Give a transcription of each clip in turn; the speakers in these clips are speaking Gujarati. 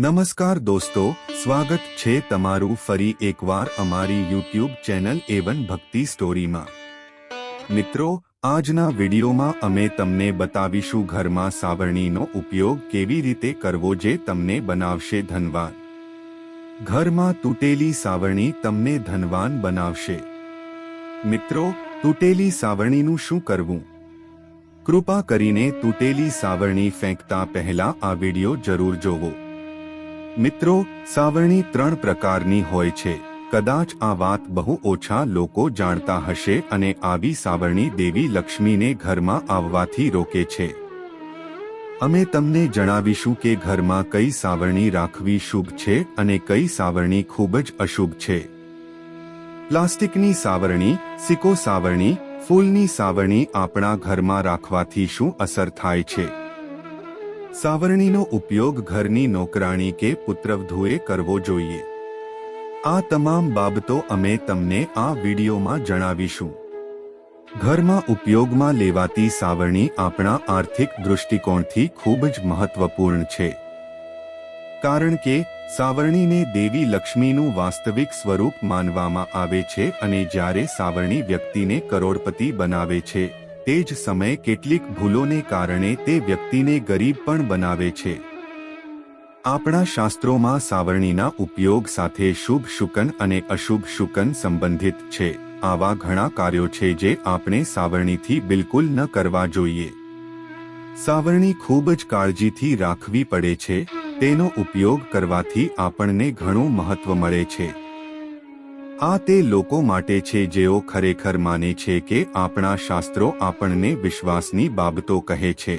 નમસ્કાર દોસ્તો, સ્વાગત છે તમારું ફરી એકવાર અમારી યુટ્યુબ ચેનલ એવન ભક્તિ સ્ટોરીમાં. મિત્રો, આજના વિડીયોમાં અમે તમને બતાવીશું ઘરમાં સાવરણીનો ઉપયોગ કેવી રીતે કરવો જે તમને બનાવશે ધનવાન. ઘરમાં તૂટેલી સાવરણી તમને ધનવાન બનાવશે. મિત્રો, તૂટેલી સાવરણીનું શું કરવું? કૃપા કરીને તૂટેલી સાવરણી ફેંકતા પહેલા આ વીડિયો જરૂર જોવો. મિત્રો, સાવરણી ત્રણ પ્રકારની હોય છે. કદાચ આ વાત બહુ ઓછા લોકો જાણતા હશે અને આવી સાવરણી દેવી લક્ષ્મીને ઘરમાં આવવાથી રોકે છે. અમે તમને જણાવીશું કે ઘરમાં કઈ સાવરણી રાખવી શુભ છે અને કઈ સાવરણી ખૂબ જ અશુભ છે. પ્લાસ્ટિકની સાવરણી સિકો સાવરણી, ફૂલની સાવરણી આપણા ઘરમાં રાખવાથી શું અસર થાય છે? સાવરણીનો ઉપયોગ ઘરની નોકરાણી કે પુત્રવધુએ કરવો જોઈએ. આ તમામ બાબતો અમે તમને આ વિડીયોમાં જણાવીશું. ઘરમાં ઉપયોગમાં લેવાતી સાવરણી આપણા આર્થિક દૃષ્ટિકોણથી ખૂબ જ મહત્વપૂર્ણ છે. કારણ કે, સાવરણીને દેવી લક્ષ્મીનું વાસ્તવિક સ્વરૂપ માનવામાં આવે છે અને જ્યારે સાવરણી વ્યક્તિને કરોડપતિ બનાવે છે તે જ સમયે કેટલીક ભૂલોને કારણે તે વ્યક્તિને ગરીબ પણ બનાવે છે. આપણા શાસ્ત્રોમાં સાવરણીના ઉપયોગ સાથે શુભ શુકન અને અશુભ શુકન સંબંધિત છે. આવા ઘણા કાર્યો છે જે આપણે સાવરણીથી બિલકુલ ન કરવા જોઈએ. સાવરણી ખૂબ જ કાળજીથી રાખવી પડે છે. તેનો ઉપયોગ કરવાથી આપણને ઘણું મહત્વ મળે છે. આ તે લોકો માટે છે જેઓ ખરેખર માને છે કે આપણા શાસ્ત્રો આપણને વિશ્વાસની બાબતો કહે છે.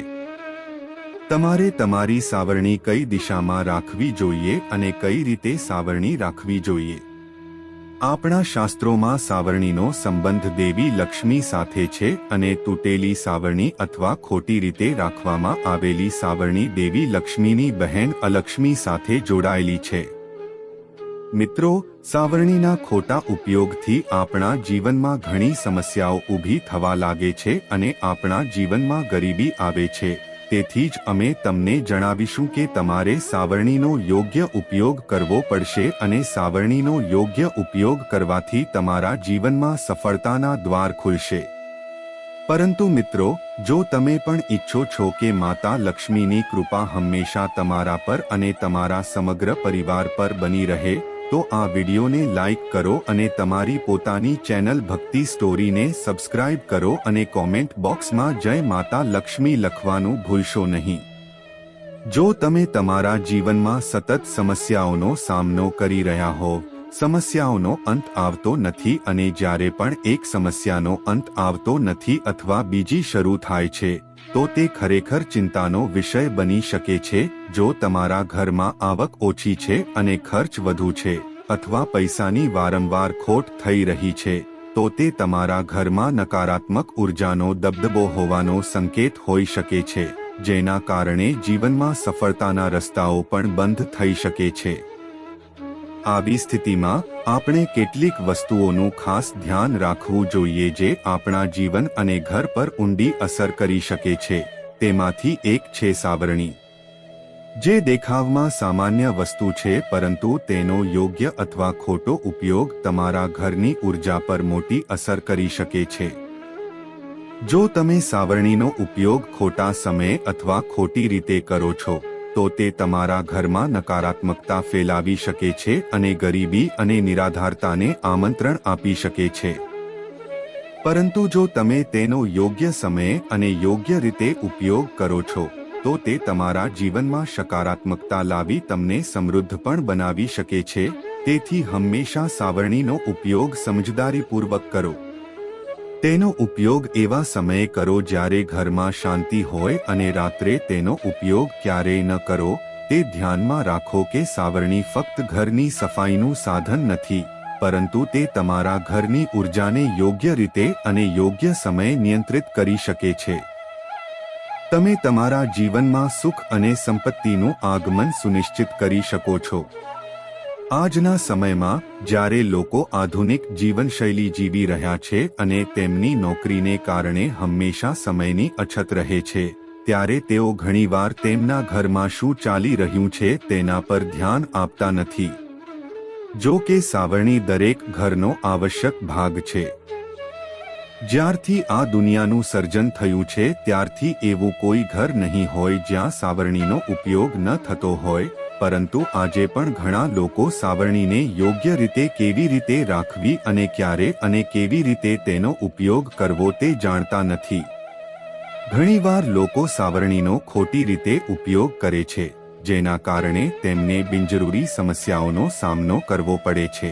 તમારે તમારી સાવરણી કઈ દિશામાં રાખવી જોઈએ અને કઈ રીતે સાવરણી રાખવી જોઈએ? આપણા શાસ્ત્રોમાં સાવરણીનો સંબંધ દેવી લક્ષ્મી સાથે છે અને તૂટેલી સાવરણી અથવા ખોટી રીતે રાખવામાં આવેલી સાવરણી દેવી લક્ષ્મીની બહેન અલક્ષ્મી સાથે જોડાયેલી છે. મિત્રો, સાવરણીના ખોટા ઉપયોગથી આપણા જીવનમાં ઘણી સમસ્યાઓ ઊભી થવા લાગે છે અને આપણા જીવનમાં ગરીબી આવે છે. તેથી જ અમે તમને જણાવીશું કે તમારે સાવરણીનો યોગ્ય ઉપયોગ કરવો પડશે અને સાવરણીનો યોગ્ય ઉપયોગ કરવાથી તમારા જીવનમાં સફળતાના દ્વાર ખુલશે. પરંતુ મિત્રો, જો તમે પણ ઈચ્છો છો કે માતા લક્ષ્મીની કૃપા હંમેશા તમારા પર અને તમારા સમગ્ર પરિવાર પર બની રહે તો આ વિડીયોને લાઇક કરો અને તમારી પોતાની ચેનલ ભક્તિ સ્ટોરીને સબસ્ક્રાઇબ કરો અને કોમેન્ટ બોક્સમાં જય માતા લક્ષ્મી લખવાનું ભૂલશો નહીં. જો તમે તમારા જીવનમાં સતત સમસ્યાઓનો સામનો કરી રહ્યા હો સમસ્યાઓનો અંત આવતો નથી અને જ્યારે પણ એક સમસ્યાનો અંત આવતો નથી અથવા બીજી શરૂ થાય છે, તો તે ખરેખર ચિંતાનો વિષય બની શકે છે, જો તમારા ઘરમાં આવક ઓછી છે અને ખર્ચ વધુ છે અથવા પૈસાની વારંવાર ખોટ થઈ રહી છે, તો તે તમારા ઘરમાં નકારાત્મક ઉર્જાનો દબદબો હોવાનો સંકેત હોઈ શકે છે, જેના કારણે જીવનમાં સફળતાના રસ્તાઓ પણ બંધ થઈ શકે છે. આવી સ્થિતિમાં, આપણે કેટલીક વસ્તુઓનું ખાસ ધ્યાન રાખવું જોઈએ જે આપણા જીવન અને ઘર પર ઊંડી અસર કરી શકે છે. તેમાંથી એક છે સાવરણી. જે દેખાવમાં સામાન્ય વસ્તુ છે, પરંતુ તેનો યોગ્ય અથવા ખોટો ઉપયોગ તમારા ઘરની ઊર્જા પર મોટી અસર કરી શકે છે. જો તમે સાવરણીનો ઉપયોગ ખોટા સમયે અથવા ખોટી રીતે કરો છો તો તે તમારા ઘરમાં નકારાત્મકતા ફેલાવી શકે છે અને ગરીબી અને નિરાધારતાને આમંત્રણ આપી શકે છે. પરંતુ જો તમે તેનો યોગ્ય સમયે અને યોગ્ય રીતે ઉપયોગ કરો છો, તો તે તમારા જીવનમાં સકારાત્મકતા લાવી તમને સમૃદ્ધ પણ બનાવી શકે છે. તેથી હંમેશા સાવરણીનો ઉપયોગ સમજદારીપૂર્વક કરો. તેનો ઉપયોગ એવા સમયે કરો જ્યારે ઘરમાં શાંતિ હોય અને રાત્રે તેનો ઉપયોગ ક્યારેય ન કરો, તે ધ્યાનમાં રાખો કે સાવરણી ફક્ત ઘરની સફાઈનું સાધન નથી, પરંતુ તે તમારા ઘરની ઉર્જાને યોગ્ય રીતે અને યોગ્ય સમયે નિયંત્રિત કરી શકે છે. તમે તમારા જીવનમાં સુખ અને સંપત્તિનું આગમન સુનિશ્ચિત કરી શકો છો. આજના સમયમાં, જ્યારે લોકો આધુનિક જીવનશૈલી જીવી રહ્યા છે અને તેમની નોકરીને કારણે હંમેશા સમયની અછત રહે છે, ત્યારે તેઓ ઘણીવાર તેમના ઘરમાં શું ચાલી રહ્યું છે તેના પર ધ્યાન આપતા નથી. જો કે સાવરણી દરેક ઘરનો આવશ્યક ભાગ છે. જ્યારથી આ દુનિયાનું સર્જન થયું છે, ત્યારથી એવું કોઈ ઘર નહીં હોય જ્યાં સાવરણીનો ઉપયોગ ન થતો હોય પરંતુ આજે પણ ઘણા લોકો સાવરણીને યોગ્ય રીતે કેવી રીતે રાખવી અને ક્યારે અને કેવી રીતે તેનો ઉપયોગ કરવો તે જાણતા નથી. ઘણીવાર લોકો સાવરણીનો ખોટી રીતે ઉપયોગ કરે છે, જેના કારણે તેમને બિનજરૂરી સમસ્યાઓનો સામનો કરવો પડે છે.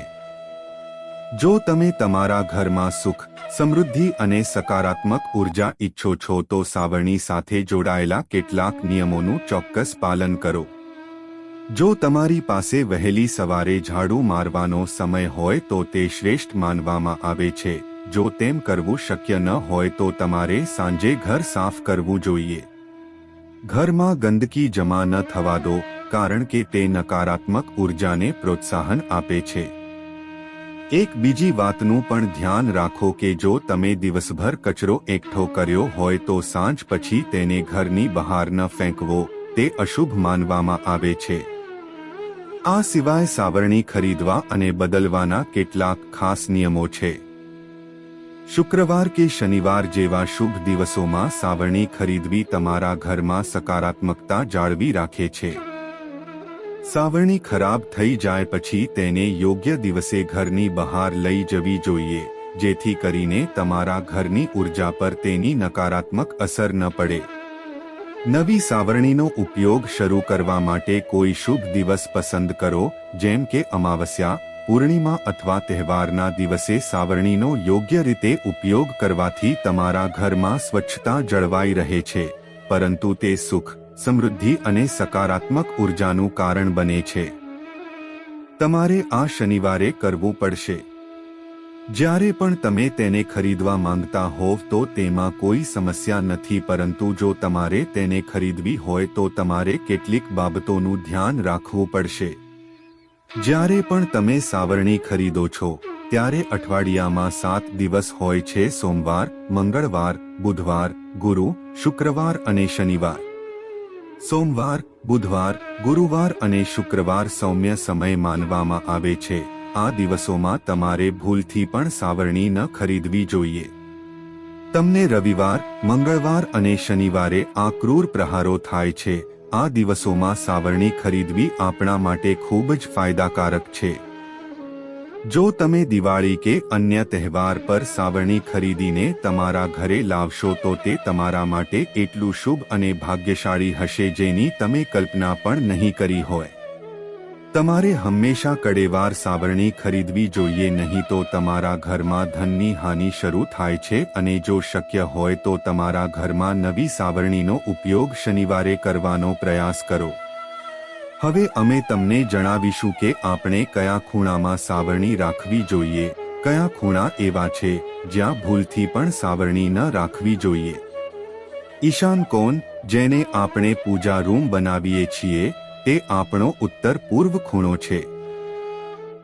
જો તમે તમારા ઘરમાં સુખ, સમૃદ્ધિ અને સકારાત્મક ઊર્જા ઈચ્છો છો તો સાવરણી સાથે જોડાયેલા કેટલાક નિયમોનું ચોક્કસ પાલન કરો. જો તમારી પાસે વહેલી સવારે ઝાડુ મારવાનો સમય હોય તો તે શ્રેષ્ઠ માનવામાં આવે છે. જો તેમ કરવું શક્ય ન હોય તો તમારે સાંજે ઘર સાફ કરવું જોઈએ. ઘરમાં ગંદકી જમા ન થવા દો, કારણ કે તે નકારાત્મક ઉર્જાને પ્રોત્સાહન આપે છે. એક બીજી વાતનું પણ ધ્યાન રાખો કે જો તમે દિવસભર કચરો એકઠો કર્યો હોય તો સાંજ પછી તેને ઘરની બહાર ન ફેંકવો, તે અશુભ માનવામાં આવે છે. આ સિવાય સાવરણી ખરીદવા અને બદલવાના કેટલાક ખાસ નિયમો છે. શુક્રવાર કે શનિવાર જેવા શુભ દિવસોમાં સાવરણી ખરીદવી તમારા ઘરમાં સકારાત્મકતા જાળવી રાખે છે. સાવરણી ખરાબ થઈ જાય પછી તેને યોગ્ય દિવસે ઘરની બહાર લઈ જવી જોઈએ, જેથી કરીને તમારા ઘરની ઊર્જા પર તેની નકારાત્મક અસર ન પડે. નવી સાવરણીનો ઉપયોગ શરૂ કરવા માટે કોઈ શુભ દિવસ પસંદ કરો, જેમ કે અમાવસ્યા, પૂર્ણિમા અથવા તહેવારના દિવસે સાવરણીનો યોગ્ય રીતે ઉપયોગ કરવાથી તમારા ઘરમાં સ્વચ્છતા જળવાઈ રહે છે, પરંતુ તે સુખ, સમૃદ્ધિ અને સકારાત્મક ઉર્જાનું કારણ બને છે. તમારે આ શનિવારે કરવું પડશે. જ્યારે પણ તમે તેને ખરીદવા માંગતા હોવ તો તેમાં કોઈ સમસ્યા નથી, પરંતુ જો તમારે તેને ખરીદવી હોય તો તમારે કેટલીક બાબતોનું ધ્યાન રાખવું પડશે. જ્યારે પણ તમે સાવરણી ખરીદો છો, ત્યારે અઠવાડિયામાં સાત દિવસ હોય છે, સોમવાર, મંગળવાર, બુધવાર, ગુરુ, શુક્રવાર અને શનિવાર. સોમવાર, બુધવાર, ગુરુવાર અને શુક્રવાર સૌમ્ય સમય માનવામાં આવે છે. આ દિવસોમાં તમારે ભૂલથી પણ સાવરણી ન ખરીદવી જોઈએ. તમને રવિવાર, મંગળવાર અને શનિવારે આ ક્રૂર પ્રહારો થાય છે. આ દિવસોમાં સાવરણી ખરીદવી આપણા માટે ખૂબ જ ફાયદાકારક છે. જો તમે દિવાળી કે અન્ય તહેવાર પર સાવરણી ખરીદીને તમારા ઘરે લાવશો તો તે તમારા માટે એટલું શુભ અને ભાગ્યશાળી હશે જેની તમે કલ્પના પણ નહીં કરી હોય. તમારે હંમેશા કડેવાર સાવરણી ખરીદવી જોઈએ નહીં તો તમારા ઘરમાં ધનની હાનિ શરૂ થાય છે અને જો શક્ય હોય તો તમારા ઘરમાં નવી સાવરણીનો ઉપયોગ શનિવારે કરવાનો પ્રયાસ કરો. હવે અમે તમને જણાવીશું કે આપણે કયા ખૂણામાં સાવરણી રાખવી જોઈએ, કયા ખૂણા એવા છે, જ્યાં ભૂલથી પણ સાવરણી ન રાખવી જોઈએ. ઈશાન કોન, જેને આપણે પૂજા રૂમ બનાવીએ છીએ તે આપણો ઉત્તર પૂર્વ ખૂણો છે.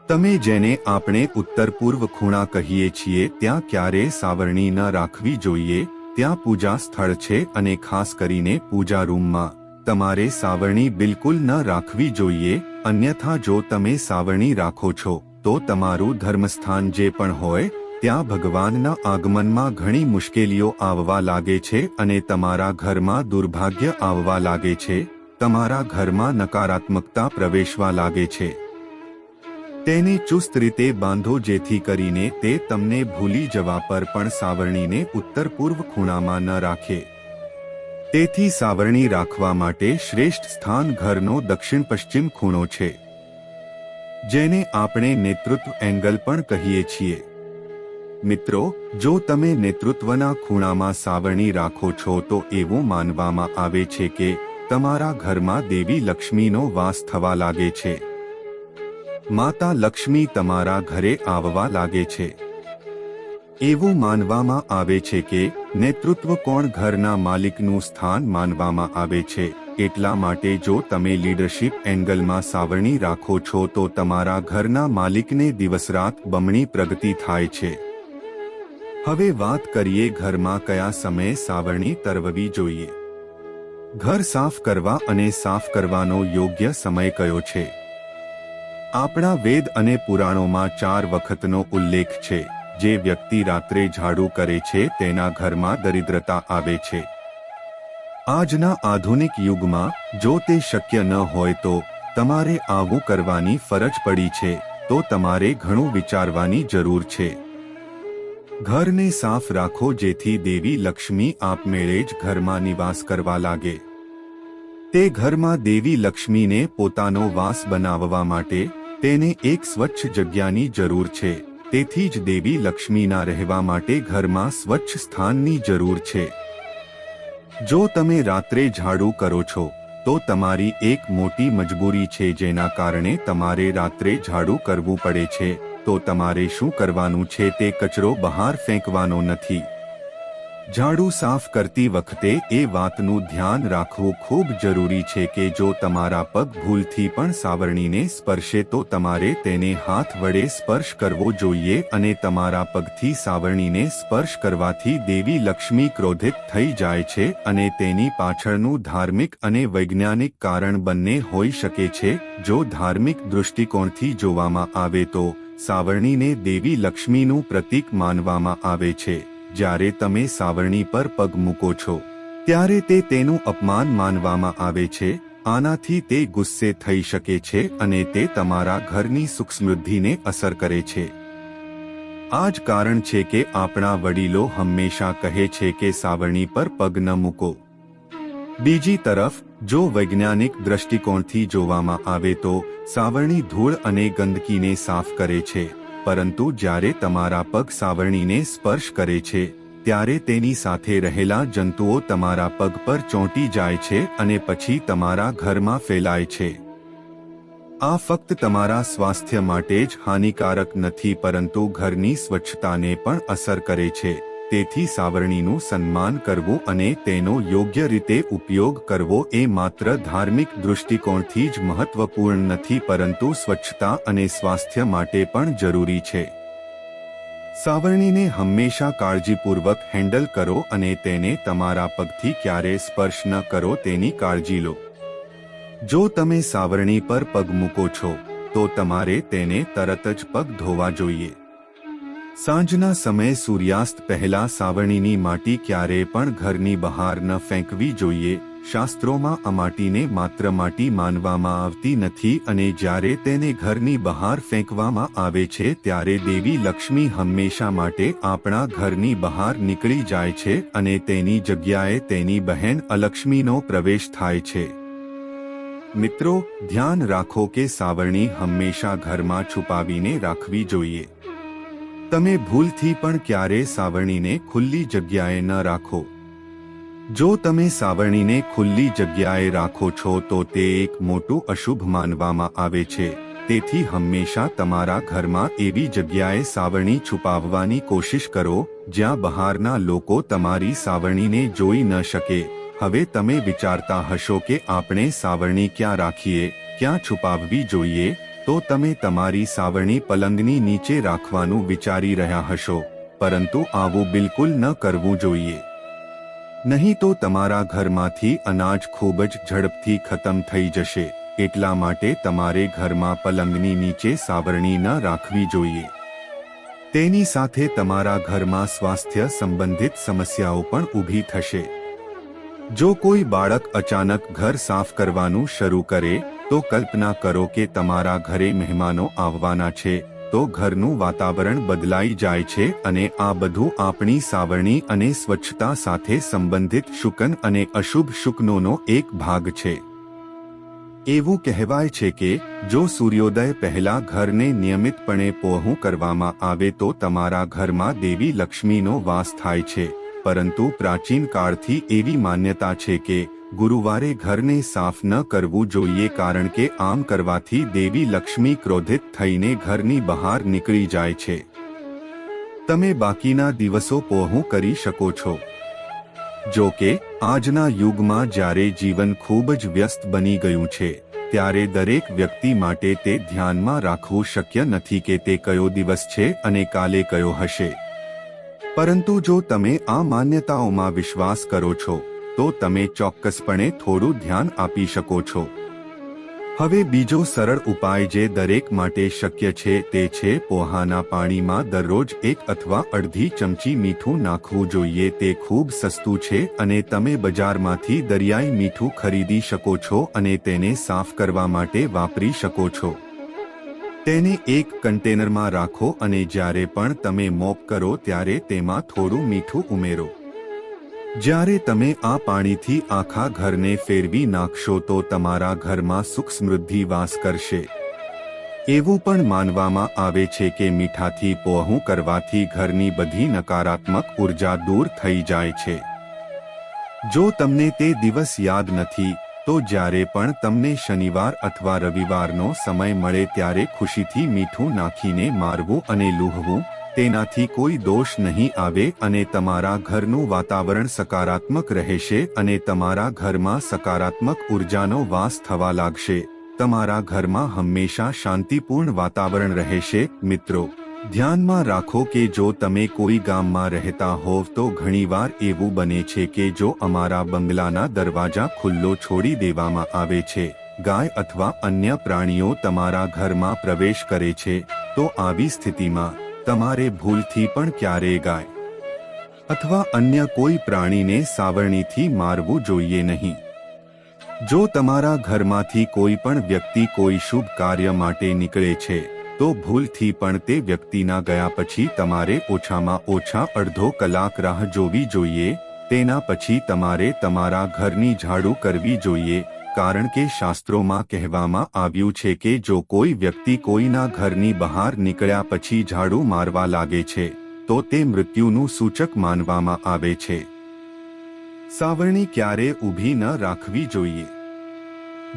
તમે જેને આપણે ઉત્તર પૂર્વ ખૂણા કહીએ છીએ, ત્યાં ક્યારે સાવરણી ન રાખવી જોઈએ. ત્યાં પૂજા સ્થળ છે અને ખાસ કરીને પૂજા રૂમમાં. તમારે સાવરણી બિલકુલ ન રાખવી જોઈએ, અન્યથા જો તમે સાવરણી રાખો છો, તો તમારું ધર્મસ્થાન જે પણ હોય, ત્યાં ભગવાનના આગમનમાં ઘણી મુશ્કેલીઓ આવવા લાગે છે અને તમારા ઘરમાં દુર્ભાગ્ય આવવા લાગે છે. તમારા ઘરમાં નકારાત્મકતા પ્રવેશવા લાગે છે. તેને ચુસ્ત રીતે બાંધો જેથી કરીને તે તમને ભૂલી જવા પર પણ સાવરણીને ઉત્તર પૂર્વ ખૂણામાં ન રાખે. તેથી સાવરણી રાખવા માટે શ્રેષ્ઠ સ્થાન ઘરનો દક્ષિણ પશ્ચિમ ખૂણો છે. જેને આપણે નેતૃત્વ એંગલ પણ કહીએ છીએ. મિત્રો, જો તમે નેતૃત્વના ખૂણામાં સાવરણી રાખો છો તો એવું માનવામાં આવે છે કે તમારા ઘરમાં દેવી લક્ષ્મીનો વાસ થવા લાગે છે. માતા લક્ષ્મી તમારા ઘરે આવવા લાગે છે. એવું માનવામાં આવે છે કે, નેતૃત્વ કોણ ઘરના માલિકનું સ્થાન માનવામાં આવે છે, એટલા માટે જો તમે લીડરશીપ એંગલમાં સાવરણી રાખો છો તો તમારા ઘરના માલિકને દિવસરાત બમણી પ્રગતિ થાય છે. હવે વાત કરીએ ઘરમાં કયા સમયે સાવરણી તરવવી જોઈએ. ઘર સાફ કરવા અને સાફ કરવાનો યોગ્ય સમય કયો છે? આપણા વેદ અને પુરાણોમાં ચાર વખતનો ઉલ્લેખ છે, જે વ્યક્તિ રાત્રે ઝાડુ કરે છે તેના ઘરમાં દરિદ્રતા આવે છે. આજના આધુનિક યુગમાં, જો તે શક્ય ન હોય તો, તમારે આવું કરવાની ફરજ પડી છે, તો તમારે ઘણું વિચારવાની જરૂર છે. ઘરને સાફ રાખો જેથી દેવી લક્ષ્મી આપમેળે જ ઘરમાં નિવાસ કરવા લાગે. તે ઘરમાં દેવી લક્ષ્મીને પોતાનો વાસ બનાવવા માટે તેને એક સ્વચ્છ જગ્યાની જરૂર છે. તેથી જ દેવી લક્ષ્મીના રહેવા માટે ઘરમાં સ્વચ્છ સ્થાનની જરૂર છે. જો તમે રાત્રે ઝાડુ કરો છો, તો તમારી એક મોટી મજબૂરી છે જેના કારણે તમારે રાત્રે ઝાડુ કરવું પડે છે. તો તમારે શું કરવાનું છે તે કચરો બહાર ફેંકવાનો નથી. ઝાડુ સાફ કરતી વખતે એ વાતનું ધ્યાન રાખવું ખૂબ જરૂરી છે કે જો તમારા પગ ભૂલથી પણ સાવરણીને સ્પર્શે તો તમારે તેને હાથ વડે સ્પર્શ કરવો જોઈએ અને તમારા પગથી સાવરણીને સ્પર્શ કરવાથી દેવી લક્ષ્મી ક્રોધિત થઈ જાય છે અને તેની પાછળનું ધાર્મિક અને વૈજ્ઞાનિક કારણ બંને હોઈ શકે છે. જો ધાર્મિક દૃષ્ટિકોણથી જોવામાં આવે તો સાવરણીને દેવી લક્ષ્મીનું પ્રતીક માનવામાં આવે છે. જ્યારે તમે સાવરણી પર પગ મૂકો છો, ત્યારે તે તેનું અપમાન માનવામાં આવે છે, આનાથી તે ગુસ્સે થઈ શકે છે અને તે તમારા ઘરની સુખ સમૃદ્ધિને અસર કરે છે. આ જ કારણ છે કે આપણા વડીલો હંમેશા કહે છે કે સાવરણી પર પગ ન મૂકો. બીજી તરફ, જો વૈજ્ઞાનિક દ્રષ્ટિકોણથી જોવામાં આવે તો, સાવરણી ધૂળ અને ગંદકીને સાફ કરે છે. પરંતુ જ્યારે તમારા પગ સાવરણીને સ્પર્શ કરે છે, ત્યારે તેની સાથે રહેલા જંતુઓ તમારા પગ પર ચોંટી જાય છે અને પછી તમારા ઘરમાં ફેલાય છે. આ ફક્ત તમારા સ્વાસ્થ્ય માટે જ હાનિકારક નથી પરંતુ ઘરની સ્વચ્છતાને પણ અસર કરે છે. તેથી સાવરણીનું સન્માન કરવું અને તેનો યોગ્ય રીતે ઉપયોગ કરવો એ માત્ર ધાર્મિક દૃષ્ટિકોણથી જ મહત્વપૂર્ણ નથી, પરંતુ સ્વચ્છતા અને સ્વાસ્થ્ય માટે પણ જરૂરી છે. સાવરણીને હંમેશા કાળજીપૂર્વક હેન્ડલ કરો અને તેને તમારા પગથી ક્યારે સ્પર્શ ન કરો તેની કાળજી લો. જો તમે સાવરણી પર પગ મૂકો છો, તો તમારે તેને તરત જ પગ ધોવા જોઈએ. સાંજના સમયે સૂર્યાસ્ત પહેલા સાવરણીની માટી ક્યારેય પણ ઘરની બહાર ન ફેંકવી જોઈએ, શાસ્ત્રોમાં આ માટીને માત્ર માટી માનવામાં આવતી નથી અને જ્યારે તેને ઘરની બહાર ફેંકવામાં આવે છે ત્યારે દેવી લક્ષ્મી હંમેશા માટે આપણા ઘરની બહાર નીકળી જાય છે અને તેની જગ્યાએ તેની બહેન અલક્ષ્મીનો પ્રવેશ થાય છે. મિત્રો, ધ્યાન રાખો કે સાવરણી હંમેશા ઘરમાં છુપાવીને રાખવી જોઈએ. તમે ભૂલથી પણ ક્યારે સાવરણીને ખુલ્લી જગ્યાએ ન રાખો. જો તમે સાવરણીને ખુલ્લી જગ્યાએ રાખો છો તો તે એક મોટું અશુભ માનવામાં આવે છે. તેથી હંમેશા તમારા ઘરમાં એવી જગ્યાએ સાવરણી છુપાવવાની કોશિશ કરો, જ્યાં બહારના લોકો તમારી સાવરણીને જોઈ ન શકે. હવે તમે વિચારતા હશો કે આપણે સાવરણી ક્યાં રાખીએ, ક્યાં છુપાવવી જોઈએ તો તમે તમારી સાવરણી પલંગની નીચે રાખવાનું વિચારી રહ્યા હશો, પરંતુ આવું બિલકુલ ન કરવું જોઈએ. નહીં તો તમારા ઘરમાંથી અનાજ ખૂબ જ ઝડપથી ખતમ થઈ જશે, એટલા માટે તમારે ઘરમાં પલંગની નીચે સાવરણી ન રાખવી જોઈએ. તેની સાથે તમારા ઘરમાં સ્વાસ્થ્ય સંબંધિત સમસ્યાઓ પણ ઊભી થશે. જો કોઈ બાળક અચાનક ઘર સાફ કરવાનું શરૂ કરે તો કલ્પના કરો કે તમારા ઘરે મહેમાનો આવવાના છે, તો ઘરનું વાતાવરણ બદલાઈ જાય છે અને આ બધું આપણી સાવરણી અને સ્વચ્છતા સાથે સંબંધિત શુકન અને અશુભ શુકનોનો એક ભાગ છે. એવું કહેવાય છે કે, જો સૂર્યોદય પહેલા ઘરને નિયમિતપણે પોહું કરવામાં આવે તો તમારા ઘરમાં દેવી લક્ષ્મીનો વાસ થાય છે, પરંતુ પ્રાચીન કાળથી એવી માન્યતા છે કે ગુરુવારે ઘરને સાફ ન કરવું જોઈએ કારણ કે આમ કરવાથી દેવી લક્ષ્મી ક્રોધિત થઈને ઘરની બહાર નીકળી જાય છે. તમે બાકીના દિવસો પોહું કરી શકો છો. જો કે, આજના યુગમાં જ્યારે જીવન ખૂબ જ વ્યસ્ત બની ગયું છે, ત્યારે દરેક વ્યક્તિ માટે તે ધ્યાનમાં રાખવું શક્ય નથી કે તે કયો દિવસ છે અને કાલે કયો હશે. પરંતુ જો તમે આ માન્યતાઓમાં વિશ્વાસ કરો છો તો તમે ચોક્કસપણે થોડું ધ્યાન આપી શકો છો. હવે બીજો સરળ ઉપાય જે દરેક માટે શક્ય છે તે છે પોહાના પાણીમાં દરરોજ એક અથવા અડધી ચમચી મીઠું નાખવું જોઈએ. તે ખૂબ સસ્તું છે અને તમે બજારમાંથી દરિયાઈ મીઠું ખરીદી શકો છો અને તેને સાફ કરવા માટે વાપરી શકો છો. તેને એક કન્ટેનરમાં રાખો અને જ્યારે પણ તમે મોપ કરો ત્યારે તેમાં થોડું મીઠું ઉમેરો. જ્યારે તમે આ પાણીથી આખા ઘરને ફેરવી નાખશો તો તમારા ઘરમાં સુખ સમૃદ્ધિ વાસ કરશે. એવું પણ માનવામાં આવે છે કે મીઠાથી પોહું કરવાથી ઘરની બધી નકારાત્મક ઊર્જા દૂર થઈ જાય છે. જો તમને તે દિવસ યાદ નથી, તો જ્યારે પણ તમને શનિવાર અથવા રવિવારનો સમય મળે ત્યારે ખુશીથી મીઠું નાખીને મારવું અને લૂહવું તેનાથી કોઈ દોષ નહીં આવે અને તમારા ઘરનું વાતાવરણ સકારાત્મક રહેશે અને તમારા ઘરમાં સકારાત્મક ઉર્જાનો વાસ થવા લાગશે. તમારા ઘરમાં હંમેશા શાંતિપૂર્ણ વાતાવરણ રહેશે. મિત્રો, ધ્યાનમાં રાખો કે જો તમે કોઈ ગામમાં રહેતા હોવ તો ઘણીવાર એવું બને છે કે જો અમારા બંગલાના દરવાજા ખુલ્લો છોડી દેવામાં આવે છે, ગાય અથવા અન્ય પ્રાણીઓ તમારા ઘરમાં પ્રવેશ કરે છે, તો આવી સ્થિતિમાં તમારે ભૂલથી પણ ક્યારેય ગાય. અથવા અન્ય કોઈ પ્રાણીને સાવરણીથી મારવું જોઈએ નહીં. જો તમારા ઘરમાંથી કોઈ પણ વ્યક્તિ કોઈ શુભ કાર્ય માટે નીકળે છે, તો ભૂલથી પણ તે વ્યક્તિના ગયા પછી તમારે ઓછામાં ઓછા અડધો કલાક રાહ જોવી જોઈએ, તેના પછી તમારે તમારા ઘરની ઝાડુ કરવી જોઈએ કારણ કે શાસ્ત્રોમાં કહેવામાં આવ્યું છે કે જો કોઈ વ્યક્તિ કોઈના ઘરની બહાર નીકળ્યા પછી ઝાડુ મારવા લાગે છે, તો તે મૃત્યુનું સૂચક માનવામાં આવે છે. સાવરણી ક્યારે ઊભી ન રાખવી જોઈએ?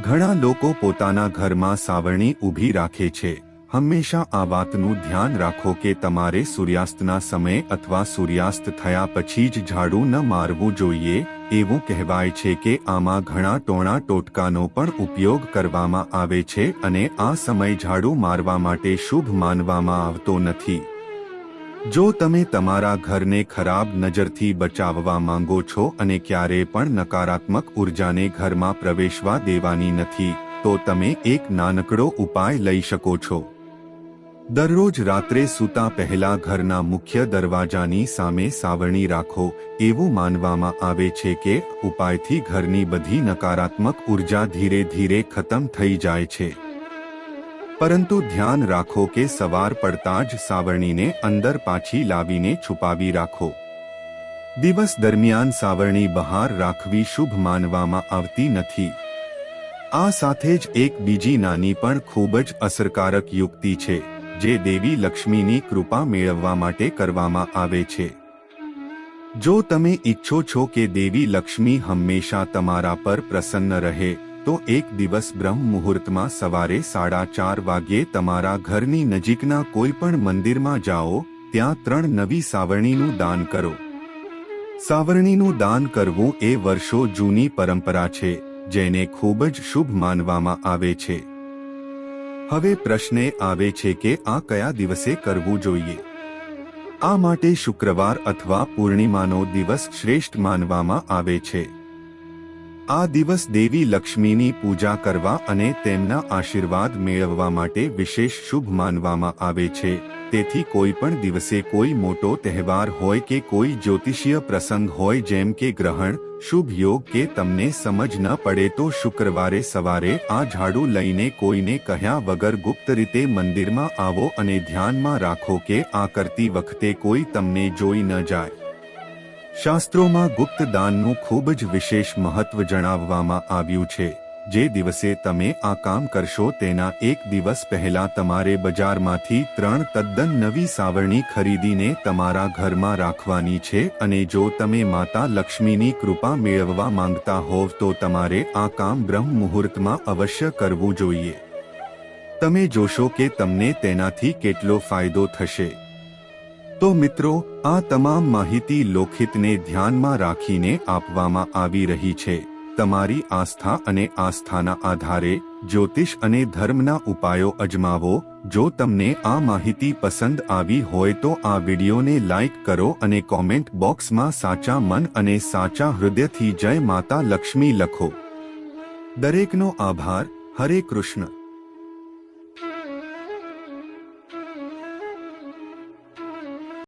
ઘણા લોકો પોતાના ઘરમાં સાવરણી ઊભી રાખે છે. હંમેશા આ વાતનું ધ્યાન રાખો કે તમારે સૂર્યાસ્તના સમયે અથવા સૂર્યાસ્ત થયા પછી જ ઝાડુ ન મારવું જોઈએ એવું કહેવાય છે કે આમાં ઘણા ટોણા ટોટકાનો પણ ઉપયોગ કરવામાં આવે છે અને આ સમય ઝાડુ મારવા માટે શુભ માનવામાં આવતો નથી. જો તમે તમારા ઘરને ખરાબ નજરથી બચાવવા માંગો છો અને ક્યારે પણ નકારાત્મક ઉર્જાને ઘરમાં પ્રવેશવા દેવાની નથી, તો તમે એક નાનકડો ઉપાય લઈ શકો છો. દરરોજ રાત્રે સૂતા પહેલા ઘરના મુખ્ય દરવાજાની સામે સાવરણી રાખો, એવું માનવામાં આવે છે કે ઉપાયથી ઘરની બધી નકારાત્મક ઊર્જા ધીરે ધીરે ખતમ થઈ જાય છે. પરંતુ ધ્યાન રાખો કે સવાર પડતા જ સાવરણીને અંદર પાછી લાવીને છુપાવી રાખો. દિવસ દરમિયાન સાવરણી બહાર રાખવી શુભ માનવામાં આવતી નથી. આ સાથે જ એક બીજી નાની પણ ખૂબ જ અસરકારક યુક્તિ છે. જે દેવી લક્ષ્મીની કૃપા મેળવવા માટે કરવામાં આવે છે. જો તમે ઈચ્છો છો કે દેવી લક્ષ્મી હંમેશા તમારા પર પ્રસન્ન રહે, તો એક દિવસ બ્રહ્મ મુહૂર્તમાં સવારે સાડા ચાર વાગ્યે તમારા ઘરની નજીકના કોઈપણ મંદિરમાં જાઓ, ત્યાં ત્રણ નવી સાવરણીનું દાન કરો. સાવરણીનું દાન કરવું એ વર્ષો જૂની પરંપરા છે, જેને ખૂબ જ શુભ માનવામાં આવે છે. હવે પ્રશ્ન આવે છે કે આ કયા દિવસે કરવું જોઈએ? આ માટે શુક્રવાર અથવા પૂર્ણિમાનો દિવસ શ્રેષ્ઠ માનવામાં આવે છે. આ દિવસ દેવી લક્ષ્મીની પૂજા કરવા અને તેમના આશીર્વાદ મેળવવા માટે વિશેષ શુભ માનવામાં આવે છે. તેથી કોઈ પણ દિવસે કોઈ મોટો તહેવાર હોય કે કોઈ જ્યોતિષીય પ્રસંગ હોય જેમ કે ગ્રહણ, શુભ યોગ કે તમને સમજ ન પડે તો શુક્રવારે સવારે આ ઝાડુ લઈને કોઈને કહ્યા વગર ગુપ્ત રીતે મંદિરમાં આવો અને ધ્યાનમાં રાખો કે આ કરતી વખતે કોઈ તમને જોઈ ન જાય. શાસ્ત્રોમાં ગુપ્ત દાનનું ખૂબ જ વિશેષ મહત્વ જણાવવામાં આવ્યું છે. જે દિવસે તમે આ કામ કરશો તેના એક દિવસ પહેલા તમારે બજારમાંથી ત્રણ તદ્દન નવી સાવરણી ખરીદીને તમારા ઘરમાં રાખવાની છે અને જો તમે માતા લક્ષ્મીની કૃપા મેળવવા માંગતા હોવ તો તમારે આ કામ બ્રહ્મ મુહૂર્તમાં અવશ્ય કરવું જોઈએ. તમે જોશો કે તમને તેનાથી કેટલો ફાયદો થશે. તો મિત્રો, આ તમામ માહિતી લોખિતને ધ્યાનમાં રાખીને આપવામાં આવી રહી છે. તમારી આસ્થા અને આસ્થાના આધારે જ્યોતિષ અને ધર્મના ઉપાયો અજમાવો. જો તમને આ માહિતી પસંદ આવી હોય તો આ વિડીયોને લાઈક કરો અને કોમેન્ટ બોક્સમાં સાચા મન અને સાચા હૃદયથી જય માતા લક્ષ્મી લખો. દરેકનો આભાર. હરે કૃષ્ણ.